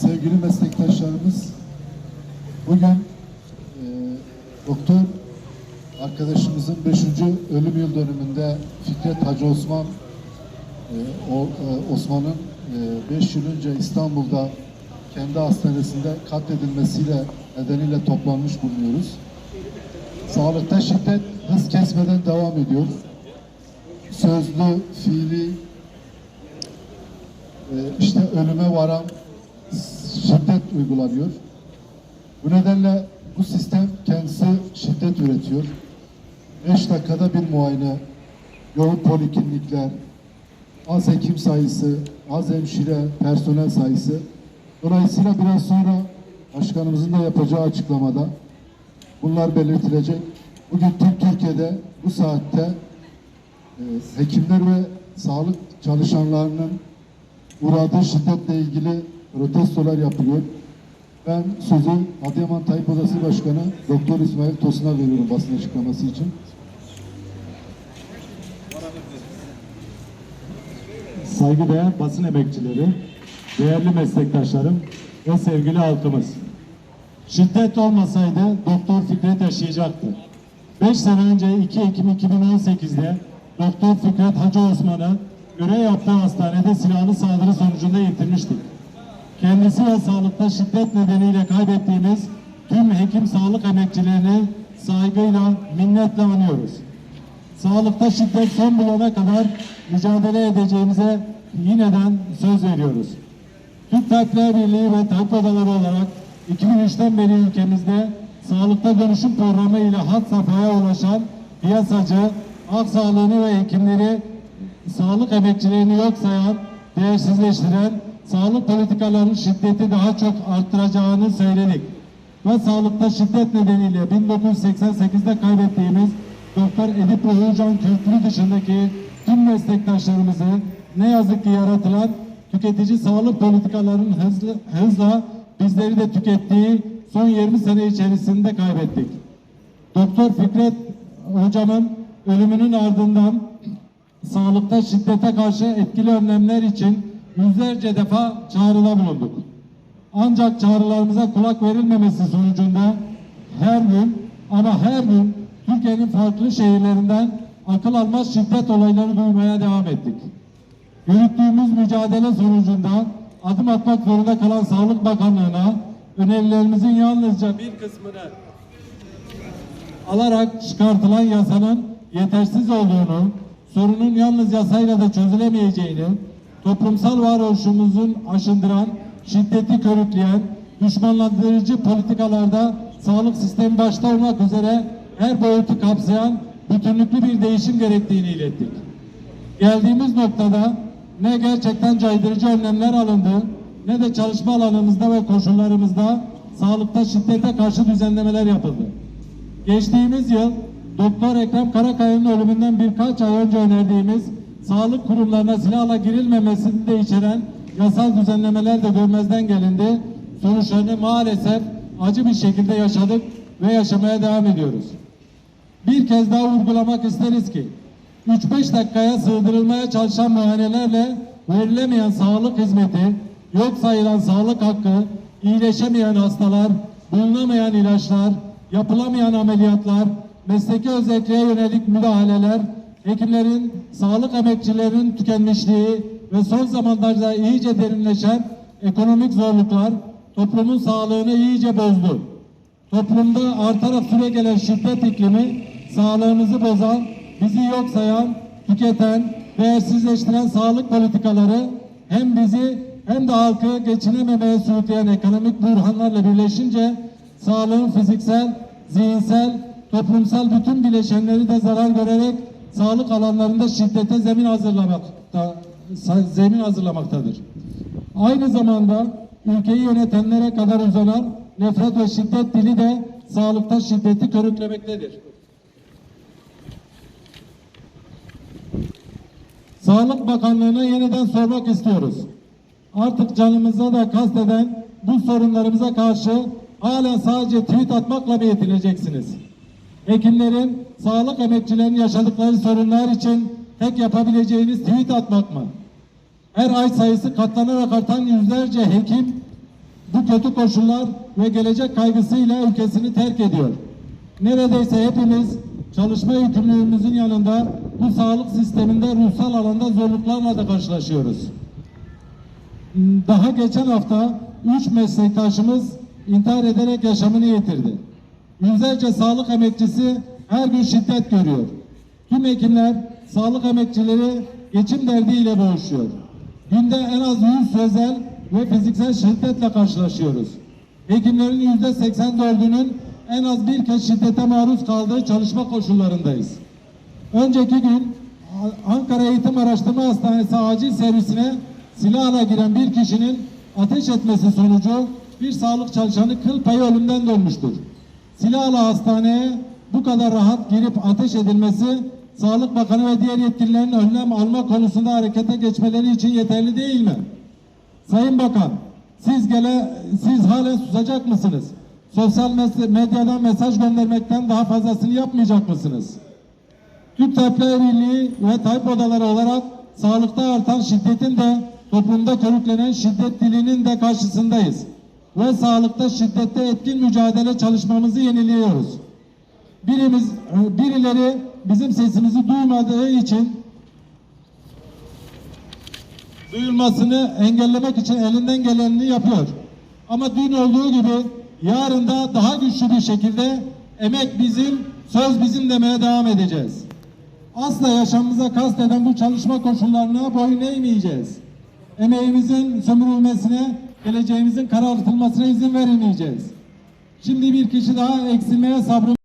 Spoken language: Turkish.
sevgili meslektaşlarımız, bugün e, doktor arkadaşımızın 5. ölüm yıl dönümünde Fikret Hacı Osman e, o, e, Osman'ın 5 yıl önce İstanbul'da kendi hastanesinde katledilmesiyle nedeniyle toplanmış bulunuyoruz. Sağlıkta şiddet hız kesmeden devam ediyor. Sözlü, fiili, e, işte ölüme varan şiddet uygulanıyor. Bu nedenle bu sistem kendisi şiddet üretiyor. 5 dakikada bir muayene, yoğun poliklinikler, az hekim sayısı, az hemşire, personel sayısı. Dolayısıyla biraz sonra başkanımızın da yapacağı açıklamada bunlar belirtilecek. Bugün tüm Türkiye'de bu saatte e, hekimler ve sağlık çalışanlarının uğradığı şiddetle ilgili protestolar yapılıyor. Ben sözü Adıyaman Tayyip Odası Başkanı Doktor İsmail Tosun'a veriyorum basın açıklaması için. Saygıdeğer basın emekçileri, değerli meslektaşlarım ve sevgili halkımız. Şiddet olmasaydı Doktor Fikret yaşayacaktı. 5 sene önce 2 Ekim 2018'de Doktor Fikret Hacı Osman'ı görev yaptığı hastanede silahlı saldırı sonucunda yitirmiştik. Kendisi ve sağlıkta şiddet nedeniyle kaybettiğimiz tüm hekim sağlık emekçilerini saygıyla, minnetle anıyoruz. Sağlıkta şiddet son bulana kadar mücadele edeceğimize yineden söz veriyoruz. Türk Tabipler Birliği ve tabip odaları olarak 2003'ten beri ülkemizde sağlıkta dönüşüm programı ile hat safhaya ulaşan piyasacı, halk sağlığını ve hekimleri sağlık emekçilerini yok sayan, değersizleştiren sağlık politikalarının şiddeti daha çok arttıracağını söyledik. Ve sağlıkta şiddet nedeniyle 1988'de kaybettiğimiz Doktor Edip Uğurcan Kültürü dışındaki tüm meslektaşlarımızı ne yazık ki yaratılan tüketici sağlık politikalarının hızlı, hızla bizleri de tükettiği son 20 sene içerisinde kaybettik. Doktor Fikret hocamın ölümünün ardından sağlıkta şiddete karşı etkili önlemler için yüzlerce defa çağrıda bulunduk. Ancak çağrılarımıza kulak verilmemesi sonucunda her gün ama her gün Türkiye'nin farklı şehirlerinden akıl almaz şiddet olayları duymaya devam ettik. Yürüttüğümüz mücadele sonucunda adım atmak zorunda kalan Sağlık Bakanlığı'na önerilerimizin yalnızca bir kısmını alarak çıkartılan yasanın yetersiz olduğunu, sorunun yalnız yasayla da çözülemeyeceğini, toplumsal varoluşumuzun aşındıran, şiddeti körükleyen, düşmanlandırıcı politikalarda sağlık sistemi başta olmak üzere her boyutu kapsayan bütünlüklü bir değişim gerektiğini ilettik. Geldiğimiz noktada ne gerçekten caydırıcı önlemler alındı ne de çalışma alanımızda ve koşullarımızda sağlıkta şiddete karşı düzenlemeler yapıldı. Geçtiğimiz yıl Doktor Ekrem Karakaya'nın ölümünden birkaç ay önce önerdiğimiz sağlık kurumlarına silahla girilmemesini de içeren yasal düzenlemeler de görmezden gelindi. Sonuçlarını maalesef acı bir şekilde yaşadık ve yaşamaya devam ediyoruz. Bir kez daha vurgulamak isteriz ki 3-5 dakikaya sığdırılmaya çalışan muayenelerle verilemeyen sağlık hizmeti, yok sayılan sağlık hakkı, iyileşemeyen hastalar, bulunamayan ilaçlar, yapılamayan ameliyatlar, mesleki özelliğe yönelik müdahaleler, hekimlerin, sağlık emekçilerinin tükenmişliği ve son zamanlarda iyice derinleşen ekonomik zorluklar toplumun sağlığını iyice bozdu. Toplumda artarak süre gelen şiddet iklimi sağlığımızı bozan, bizi yok sayan, tüketen, değersizleştiren sağlık politikaları hem bizi hem de halkı geçinememeye sürükleyen ekonomik burhanlarla birleşince sağlığın fiziksel, zihinsel, toplumsal bütün bileşenleri de zarar görerek sağlık alanlarında şiddete zemin hazırlamakta, zemin hazırlamaktadır. Aynı zamanda ülkeyi yönetenlere kadar uzanan nefret ve şiddet dili de sağlıkta şiddeti körüklemektedir. Sağlık Bakanlığı'na yeniden sormak istiyoruz. Artık canımıza da kasteden bu sorunlarımıza karşı hala sadece tweet atmakla mı yetineceksiniz? Hekimlerin, sağlık emekçilerinin yaşadıkları sorunlar için tek yapabileceğiniz tweet atmak mı? Her ay sayısı katlanarak artan yüzlerce hekim bu kötü koşullar ve gelecek kaygısıyla ülkesini terk ediyor. Neredeyse hepimiz çalışma yükümlülüğümüzün yanında bu sağlık sisteminde ruhsal alanda zorluklarla da karşılaşıyoruz. Daha geçen hafta 3 meslektaşımız intihar ederek yaşamını yitirdi. Yüzlerce sağlık emekçisi her gün şiddet görüyor. Tüm hekimler, sağlık emekçileri geçim derdiyle boğuşuyor. Günde en az 100 sözel ve fiziksel şiddetle karşılaşıyoruz. Hekimlerin yüzde 84'ünün en az bir kez şiddete maruz kaldığı çalışma koşullarındayız. Önceki gün Ankara Eğitim Araştırma Hastanesi acil servisine silahla giren bir kişinin ateş etmesi sonucu bir sağlık çalışanı kıl payı ölümden dönmüştür. Silahla hastaneye bu kadar rahat girip ateş edilmesi Sağlık Bakanı ve diğer yetkililerin önlem alma konusunda harekete geçmeleri için yeterli değil mi? Sayın Bakan, siz gele siz halen susacak mısınız? Sosyal mes- medyadan mesaj göndermekten daha fazlasını yapmayacak mısınız? Türk Tabipler Birliği ve Tayyip Odaları olarak sağlıkta artan şiddetin de toplumda körüklenen şiddet dilinin de karşısındayız. Ve sağlıkta şiddette etkin mücadele çalışmamızı yeniliyoruz. Birimiz, birileri bizim sesimizi duymadığı için duyulmasını engellemek için elinden gelenini yapıyor. Ama dün olduğu gibi yarın da daha güçlü bir şekilde emek bizim, söz bizim demeye devam edeceğiz. Asla yaşamımıza kasteden bu çalışma koşullarına boyun eğmeyeceğiz. Emeğimizin sömürülmesine, geleceğimizin karartılmasına izin vermeyeceğiz. Şimdi bir kişi daha eksilmeye sabrım